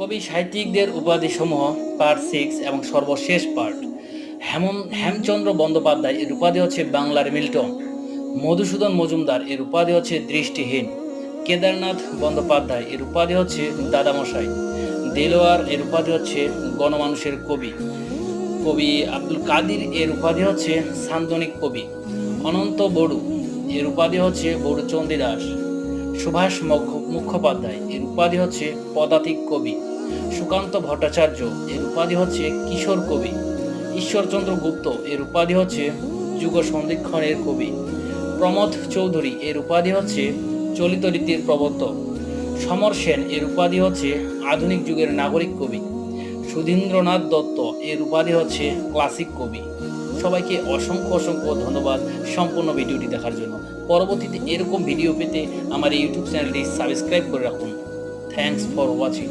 কবি সাহিত্যিকদের উপাধিসমূহ part six এবং সর্বশেষ পার্ট। হেমন হেমচন্দ্র বন্দ্যোপাধ্যায় এর উপাধি হচ্ছে বাংলার মিল্টন। মধুসূদন মজুমদার এর উপাধি হচ্ছে দৃষ্টিহীন। কেদারনাথ বন্দ্যোপাধ্যায় এর উপাধি হচ্ছে দাদামশাই। দেলোয়ার এর উপাধি হচ্ছে গণমানুষের কবি। কবি আব্দুল কাদির এর উপাধি হচ্ছে সান্দনিক কবি। অনন্ত বড়ু এর উপাধি হচ্ছে বড়ুচন্ডী দাস। সুভাষ মুখোপাধ্যায়, এর উপাধি হচ্ছে পদাতিক কবি। সুকান্ত ভট্টাচার্য, এর উপাধি হচ্ছে কিশোর কবি। ঈশ্বরচন্দ্র গুপ্ত, এর উপাধি হচ্ছে যুগ সন্ধিক্ষণের কবি। প্রমথ চৌধুরী, এর উপাধি হচ্ছে চলিত রীতির প্রবর্তক। সমর সেন, এর উপাধি হচ্ছে আধুনিক যুগের নাগরিক কবি। সুধীন্দ্রনাথ দত্ত, এর উপাধি হচ্ছে ক্লাসিক কবি। সবাইকে অসংখ্য অসংখ্য ধন্যবাদ সম্পূর্ণ ভিডিওটি দেখার জন্য। পরবর্তীতে এরকম ভিডিও পেতে আমার ইউটিউব চ্যানেলটি সাবস্ক্রাইব করে রাখুন। Thanks for watching